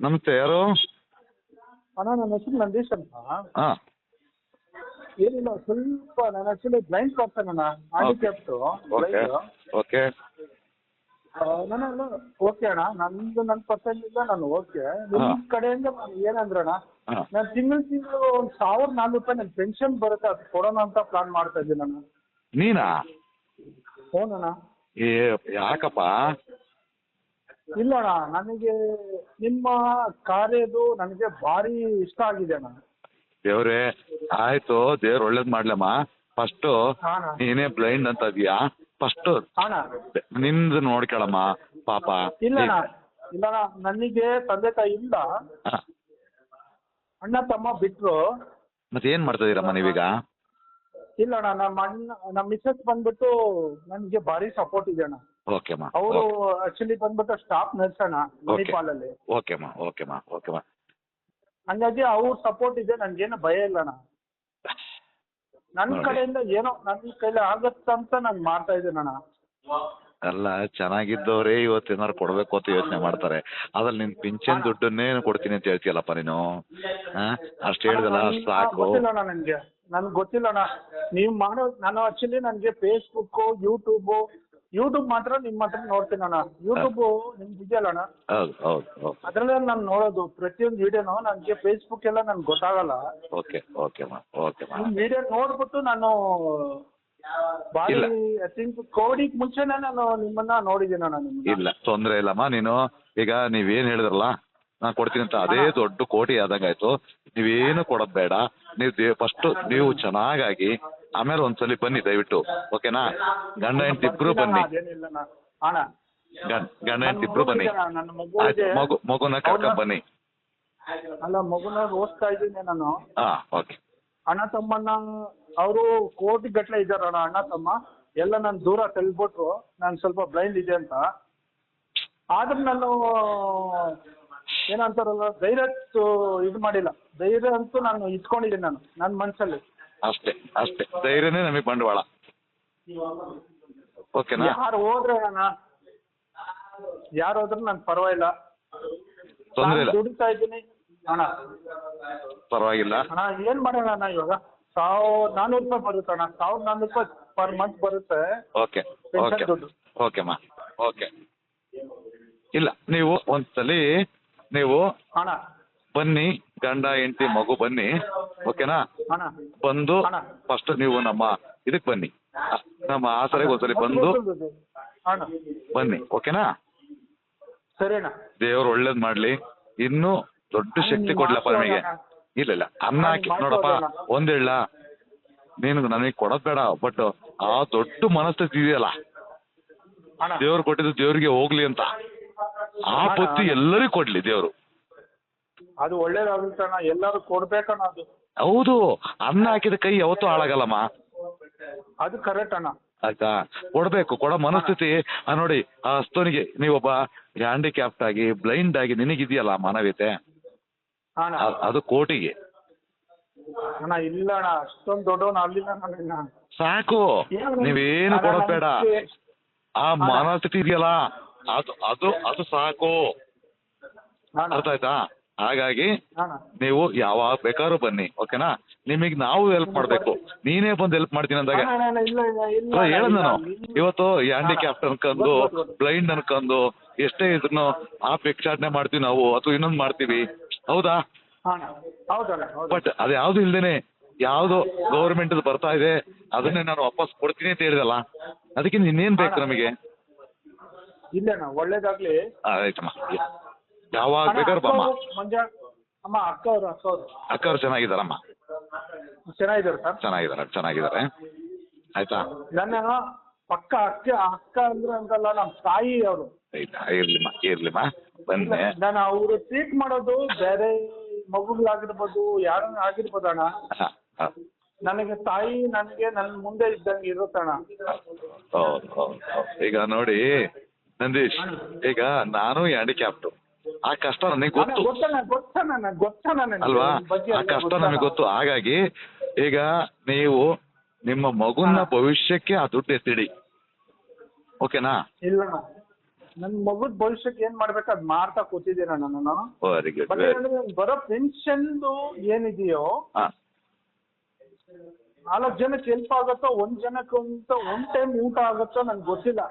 ನಮಸ್ತೆ ಯಾರು? ಅಣ್ಣ ನನ್ನ ಹೆಸರು ನಂದೀಶ್ ಅಂತ. ಹಾಂ ಏನಿಲ್ಲ ಸ್ವಲ್ಪ ನಾನು ಆಕ್ಚುಲಿ ಬ್ಲೈಂಡ್ ಪರ್ಸನ್ ಅಣ್ಣ ಹ್ಯಾಂಡಿಕ್ಯಾಪ್ಟು ಓಕೆ. ಓಕೆ. ನಾನು ಓಕೆ. ಅಣ್ಣ ನಂದು ನನ್ನ ಪರ್ಸೆಂಟಿಂದ ನಾನು ಓಕೆ. ನಿಮ್ಮ ಕಡೆಯಿಂದ ಏನಂದ್ರೆ ಅಣ್ಣ ಹಾಂ. ನಾನು ತಿಂಗಳು ತಿಂಗಳು ಒಂದು ಸಾವಿರದ ನಾಲ್ಕು ರೂಪಾಯಿ ನನ್ನ ಪೆನ್ಷನ್ ಬರುತ್ತೆ ಅದು ಕೊಡೋಣ ಅಂತ ಪ್ಲಾನ್ ಮಾಡ್ತಾ ಇದ್ದೀನಿ ನಾನು ನೀನಾ? ಫೋನ್ ಅಣ್ಣ. ಏ ಯಾಕಪ್ಪ? ಇಲ್ಲ ಅಣ್ಣ ನನಗೆ ನಿಮ್ಮ ಕಾರ್ಯದು ನನಗೆ ಭಾರಿ ಇಷ್ಟ ಆಗಿದೆ ಅಣ್ಣ. ದೇವ್ರೇ ಆಯ್ತು ದೇವ್ರ ಒಳ್ಳೇದ್ ಮಾಡ್ಲಮ್ಮ. ಫಸ್ಟ್ ಹಾ ಅಣ್ಣ. ನೀನೇ ಬ್ಲೈಂಡ್ ಅಂತ ಇದೀಯಾ? ಫಸ್ಟ್ ಅಣ್ಣ. ನಿಂದು ನೋಡ್ಕೊಳಮ್ಮ ಪಾಪ. ಇಲ್ಲ ಅಣ್ಣ ಇಲ್ಲ ಅಣ್ಣ ನನಗೆ ತಂದೆ ತಾಯಿ ಇಲ್ಲ. ಹಾ. ಅಣ್ಣ ತಮ್ಮ ಬಿಟ್ರು. ಮತ್ತೆ ಏನ್ ಮಾಡ್ತಾ ಇದೀರಮ್ಮ ನೀವೀಗ? ಇಲ್ಲ ಅಣ್ಣ ನಮ್ಮ ಅಣ್ಣ ನಮ್ಮ ಮಿಸ್ಸಸ್ ಬಂದ್ಬಿಟ್ಟು ನನಗೆ ಭಾರಿ ಸಪೋರ್ಟ್ ಇದೆ ಅಣ್ಣ. ಓಕೆ ಮಾ ಅವರು ಆಕ್ಚುಲಿ ಬಂದ್ಬಿಟ್ಟು ಸ್ಟಾಫ್ ನರ್ಸ್ ಅಣ್ಣ ಓಕೆ ಮಾ ಓಕೆ ಮಾ ಹಂಗಾಗಿ ಅವ್ರ ಸಪೋರ್ಟ್ ಇದೆ ನನ್ಗೇನು ಭಯ ಇಲ್ಲ ಅಣ್ಣ. ನನ್ನ ಕಡೆಯಿಂದ ಏನೋ ನನ್ನ ಕೈಲಿ ಆಗತ್ತಂತ ನಾನು ಮಾಡ್ತಾ ಇದ್ದೀನಿ ಅಣ್ಣ. ಅಲ್ಲ ಚೆನ್ನಾಗಿದ್ದವ್ರೇ ಇವತ್ತು ಏನಾರು ಕೊಡ್ಬೇಕು ಅಂತ ಯೋಚನೆ ಮಾಡ್ತಾರೆ. ಅದ್ರಲ್ಲಿ ನಿನ್ ಪಿಂಚನ್ ದುಡ್ಡನ್ನೇ ಕೊಡ್ತೀನಿ ಅಂತ ಹೇಳ್ತೀಯಲ್ಲಪ್ಪ ನೀನು? ಅಷ್ಟು ಹೇಳಿದಲ್ಲ ಸಾಕು. ನನಗೆ ನನ್ಗೆ ಗೊತ್ತಿಲ್ಲ ಅಣ್ಣ ನೀವು ಮಾಡೋ ನಾನು ಆಕ್ಚುಲಿ ನನಗೆ ಫೇಸ್ಬುಕ್ ಯೂಟ್ಯೂಬ್ ಯೂಟ್ಯೂಬ್ ಮಾತ್ರ ನಿಮ್ ಹತ್ರ ನೋಡ್ತೀನಿ ಅಣ್ಣ ಯೂಟ್ಯೂಬ್ ನಿಮ್ಗೆ ಇದೆಯಲ್ಲ ಅಣ್ಣ ಹೌದು ಹೌದು ಹೌದು. ಅದ್ರಲ್ಲೇ ನಾನು ನೋಡೋದು. ಪ್ರತಿಯೊಂದು ವಿಡಿಯೋನು ನನಗೆ ಫೇಸ್ಬುಕ್ ಎಲ್ಲ ನನ್ಗೆ ಗೊತ್ತಾಗಲ್ಲ. ಓಕೆ ಓಕೆಮ್ಮ ಮಾ ನಿಮ್ ವಿಡಿಯೋ ನೋಡ್ಬಿಟ್ಟು ನಾನು ಬಾರಿ. ಐ ಥಿಂಕ್ ಕೋವಿಡಿಗೆ ಮುಂಚೆನೆ ನಾನು ನಿಮ್ಮನ್ನ ನೋಡಿದ್ದೀನಿ ಅಣ್ಣ ನಿಮ್ಮನ್ನ ಇಲ್ಲ ತೊಂದರೆ ಇಲ್ಲಮ್ಮ ನೀನು. ಈಗ ನೀವೇನ್ ಹೇಳಿದ್ರಲ್ಲ ನಾನು ಕೊಡ್ತೀನಿ ಅಂತ ಅದೇ ದೊಡ್ಡ ಕೋಟಿ ಆದಂಗಾಯ್ತು ನೀವೇನು ಕೊಡೋದ್ ಬೇಡ. ನೀವು ದೇ ಫಸ್ಟ್ ನೀವು ಚೆನ್ನಾಗಾಗಿ ಆಮೇಲೆ ಒಂದ್ಸಲಿ ಬನ್ನಿ ದಯವಿಟ್ಟು. ಓಕೆನಾ? ಗಂಡ ಹೆಂಡತಿ ಬನ್ನಿ. ಅಣ್ಣ. ಗಂಡ ಗಂಡ ಹೆಂಡತಿ ಬನ್ನಿ. ಮಗು ಆಯ್ತು ಮಗು ಮಗುನ ಕರ್ಕೊಂಡ್ ಬನ್ನಿ. ಅಲ್ಲ ಮಗುನ ಓದ್ತಾ ಇದ್ದೀನಿ ನಾನು. ಹಾ ಓಕೆ. ಅಣ್ಣ ತಮ್ಮನ್ನ ಅವರು ಕೋಟಿ ಗಟ್ಲೆ ಇದ್ದಾರಣ್ಣ ಅಣ್ಣ ತಮ್ಮ. ಎಲ್ಲ ನಾನು ದೂರ ತಳ್ಬಿಟ್ರು ನಾನು ಸ್ವಲ್ಪ ಬ್ಲೈಂಡ್ ಇದೆ ಅಂತ. ಆದ್ರೆ ನಾನು ಏನಂತಾರಲ್ಲ ಧೈರ್ಯ ಇದು ಮಾಡಿಲ್ಲ. ಧೈರ್ಯ ಅಂತೂ ನಾನು ಇಟ್ಕೊಂಡಿದ್ದೀನಿ ನಾನು ನನ್ನ ಮನಸ್ಸಲ್ಲಿ ಅಷ್ಟೇ ಅಷ್ಟೇ. ಧೈರ್ಯನೇ ನಮಗೆ ಬಂಡವಾಳ. ಓಕೆನಾ? ಯಾರು ಹೋದ್ರೆ ಅಣ್ಣ? ಯಾರು ಹೋದ್ರೆ ನನ್ಗೆ ಪರವಾಗಿಲ್ಲ. ತೊಂದ್ರೆ ನಾನು ಇಲ್ಲ. ದುಡಿತಾ ಇದ್ದೀನಿ. ಅಣ್ಣ. ಪರವಾಗಿಲ್ಲ. ಅಣ್ಣ ಏನ್ ಮಾಡೋಣ ಅಣ್ಣ ಇವಾಗ? ಸಾವಿರದ ನಾನ್ನೂರು ರೂಪಾಯಿ ಬರುತ್ತೆ ಅಣ್ಣ. ಸಾವಿರದ ನಾನ್ನೂರು ರೂಪಾಯಿ ಪರ್ ಮಂತ್ ಬರುತ್ತೆ. Okay okay. ಓಕೆ ಮಾ. ಓಕೆ. ಇಲ್ಲ ನೀವು ಒಂದ್ಸಲಿ ನೀವು ಅಣ್ಣ. ಬನ್ನಿ ಗಂಡ ಹೆಂಡತಿ ಮಗು ಬನ್ನಿ. ಓಕೆನಾ? ಅಣ್ಣ. ಬಂದು ಅಣ್ಣ. ಫಸ್ಟ್ ನೀವು ನಮ್ಮ ಇದಕ್ಕೆ ಬನ್ನಿ. ನಮ್ಮ ಆಸರೆಗೆ ಒಂದ್ಸಲಿ ಬಂದು ಅಣ್ಣ. ಬನ್ನಿ. ಓಕೆನಾ? ಸರಿ ಅಣ್ಣ. ದೇವ್ರು ಒಳ್ಳೇದ್ ಮಾಡ್ಲಿ. ಇನ್ನೂ ದೊಡ್ಡ ಶಕ್ತಿ ಕೊಡ್ಲಪ್ಪ. ನಿಮಗೆ. ಇಲ್ಲ ಇಲ್ಲ. ಅನ್ನ ಹಾಕಿ ನೋಡಪ್ಪ ಒಂದೇಳ ನೀನು ನನಗೆ ಕೊಡೋದ್ ಬೇಡ ಬಟ್ ಆ ದೊಡ್ಡ ಮನಸ್ಥಿತಿ ಇದೆಯಲ್ಲ. ಅಣ್ಣ. ದೇವ್ರು ಕೊಟ್ಟಿದ್ದು ದೇವ್ರಿಗೆ ಹೋಗ್ಲಿ ಅಂತ. ಆ ಬುದ್ಧಿ ಎಲ್ಲರಿಗೂ ಕೊಡ್ಲಿ ದೇವರು. ಅದು ಒಳ್ಳೇದಾಗುತ್ತೆ ಅಣ್ಣ ಎಲ್ಲರೂ ಕೊಡ್ಬೇಕಣ್ಣ ಅದು. ಹೌದು ಅನ್ನ ಹಾಕಿದ ಕೈ ಯಾವತ್ತೂ ಹಾಳಾಗಲ್ಲಮ್ಮ. ಅದು ಕರೆಕ್ಟ್ ಅಣ್ಣ. ಆಯ್ತಾ? ಕೊಡಬೇಕು ಕೊಡೋ ಮನಸ್ಥಿತಿ. ಆ ನೋಡಿ ಆ ಅಸ್ತೋನಿಗೆ ನೀವೊಬ್ಬ ಹ್ಯಾಂಡಿಕ್ಯಾಪ್ಟ್ ಆಗಿ ಬ್ಲೈಂಡ್ ಆಗಿ ನಿನಗಿದೆಯಲ್ಲ ಆ ಮಾನವೀಯತೆ? ಅಣ್ಣ. ಅ- ಅದು ಕೋಟಿಗೆ. ಅಣ್ಣ ಇಲ್ಲ ಅಣ್ಣ ಅಷ್ಟೊಂದು ದೊಡ್ಡವನು ಇನ್ನ. ಸಾಕು? ನೀವೇನು ಕೊಡೋದ್ ಬೇಡ. ಆ ಮನಸ್ಥಿತಿ ಇದೆಯಲ್ಲ? ಅದು ಅದು ಅದು ಸಾಕು. ಅರ್ಥ ಆಯ್ತಾ ಹಾಗಾಗಿ ನೀವು ಯಾವಾಗ ಬೇಕಾದ್ರೂ ಬನ್ನಿ ಓಕೆನಾ? ನಿಮಗೆ ನಾವು ಹೆಲ್ಪ್ ಮಾಡ್ಬೇಕು. ನೀನೇ ಬಂದು ಹೆಲ್ಪ್ ಮಾಡ್ತೀನಿ ಅಂದಾಗ. ಹೇಳದ್ ನಾನು ನೀವು- ಇವತ್ತು ಹ್ಯಾಂಡಿಕ್ಯಾಪ್ಟ್ ಅನ್ಕೊಂಡು. ಬ್ಲೈಂಡ್ ಅನ್ಕೊಂಡು ಎಷ್ಟೇ ಇದ್ರು ಆ ಭಿಕ್ಷಾಟನೆ ಮಾಡ್ತೀವಿ ನಾವು ಅಥವಾ ಇನ್ನೊಂದು ಮಾಡ್ತೀವಿ. ಹೌದಾ? ಬಟ್ ಅದು ಯಾವ್ದು ಇಲ್ದೇನೆ ಯಾವ್ದು ಗೌರ್ಮೆಂಟ್ ಬರ್ತಾ ಇದೆ ಅದನ್ನೇ ನಾನು ವಾಪಸ್ ಕೊಡ್ತೀನಿ ಅಂತ ಹೇಳಿದಲ್ಲ. ಅದಕ್ಕೆ ಇನ್ನೇನ್ ಬೇಕು ನಮಗೆ? ಇಲ್ಲ ಅಣ್ಣ ಒಳ್ಳೇದಾಗ್ಲಿ. ಆಯ್ತಮ್ಮ. ಯಾವಾಗ ಬೇಕಾದ್ರೂ ಬಮ್ಮ. ಅಕ್ಕ ಅವ್ರು ಮಂಜ ಅಮ್ಮ ಅಕ್ಕ ಅವ್ರು ಅಕ್ಕ ಅವ್ರು ಅಕ್ಕವ್ರು ಚೆನ್ನಾಗಿದಾರಮ್ಮ ಚೆನ್ನಾಗಿದ್ದಾರೆ ಸರ್? ಚೆನ್ನಾಗಿದ್ದಾರೆ ಚೆನ್ನಾಗಿದ್ದಾರೆ. ಆಯ್ತಾ? ನನ್ನ ಪಕ್ಕ ಅಕ್ಕ ಅಕ್ಕ ಅಂದ್ರೆ ಅಂತಲ್ಲ ನಮ್ಮ ತಾಯಿ ಅವರು. ಇರ್ಲಿಮ್ಮ ಇರ್ಲಿಮ್ಮ. ಬಂದೆ ನಾನು ಅವ್ರು ಟ್ರೀಟ್ ಮಾಡೋದು ಬೇರೆ ಮಗುಗಳಾಗಿರ್ಬೋದು ಯಾರನ್ನ ಆಗಿರ್ಬೋದು ಅಣ್ಣ. ನನಗೆ ತಾಯಿ ನನಗೆ ನನ್ನ ಮುಂದೆ ಇದ್ದಂಗೆ ಇರುತ್ತಣ್ಣ ಹೌದು ಹೌದು. ಈಗ ನೋಡಿ ನಂದೀಶ್ ಈಗ ನಾನು ಹ್ಯಾಂಡಿಕ್ಯಾಪ್ಟು ಆ ಕಷ್ಟ ನನಗೆ ಗೊತ್ತು. ಅಲ್ವಾ? ಆ ಕಷ್ಟ ನನಗೆ ನಮಗೆ ಗೊತ್ತು. ಹಾಗಾಗಿ ಈಗ ನೀವು ನಿಮ್ಮ ಮಗುನ ಭವಿಷ್ಯಕ್ಕೆ ಆ ದುಡ್ಡು ಎತ್ತಿಡಿ. ಓಕೆನಾ? ಇಲ್ಲ. ನನ್ ಮಗುದ್ ಭವಿಷ್ಯಕ್ಕೆ ಏನ್ ಮಾಡ್ಬೇಕು ಅದ್ ಮಾಡ್ತಾ ಕೂತಿದ್ದೀನ ನಾನು ವೆರಿ ಗುಡ್ ಬರೋ ಪೆನ್ಷನ್ದು ಏನಿದೆಯೋ ನಾಲ್ಕ್ ಜನಕ್ಕೆ ಹೆಲ್ಪ್ ಆಗುತ್ತೋ ಒಂದ್ ಜನಕ್ಕೆ ಅಂತ ಒನ್ ಟೈಮ್ ಊಟ ಆಗುತ್ತೋ ನನ್ಗೆ ಗೊತ್ತಿಲ್ಲ.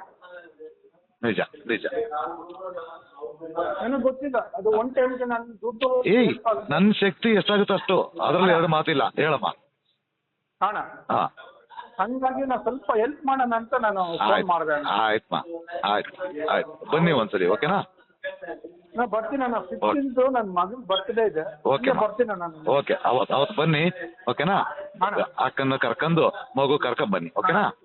ನಿಜ ನಿಜ. ನನಗೆ ಗೊತ್ತಿಲ್ಲ ಅದು ಒನ್ ಟೈಮ್ಗೆ ನಾನು ದುಡ್ಡು ಏಯ್ ನನ್ನ ಶಕ್ತಿ ಎಷ್ಟಾಗುತ್ತೆ ಅಷ್ಟು ಅದ್ರಲ್ಲಿ ಎರಡು ಮಾತಿಲ್ಲ ಹೇಳಮ್ಮ. ಅಣ್ಣ ಹಾ. ಹಂಗಾಗಿ ನಾ ಸ್ವಲ್ಪ ಹೆಲ್ಪ್ ಮಾಡೋಣ ಅಂತ ನಾನು ಫೋನ್ ಆಯ್ತು ಮಾಡಿದೆ ಅಣ್ಣ. ಆಯ್ತಮ್ಮ ಆಯ್ತು ಆಯ್ತು. ಬನ್ನಿ ಒಂದ್ಸರಿ ಓಕೆನಾ? ನಾ ಬರ್ತೀನಿ ಅಣ್ಣ ಫಿಫ್ಟೀನ್ತ್ ನನ್ನ ಮಗನ ಬರ್ತ್ಡೇ ಇದೆ. ಓಕೆ ಬರ್ತೀನಿ ಅಣ್ಣ ನಾನು. ಓಕೆ ಅವತ್ತು ಅವತ್ತು ಬನ್ನಿ ಓಕೆನಾ? ಅಣ್ಣ. ಅಕ್ಕನ ಕರ್ಕೊಂಡು ಮಗು ಕರ್ಕೊಂಡ್ ಬನ್ನಿ ಓಕೆನಾ?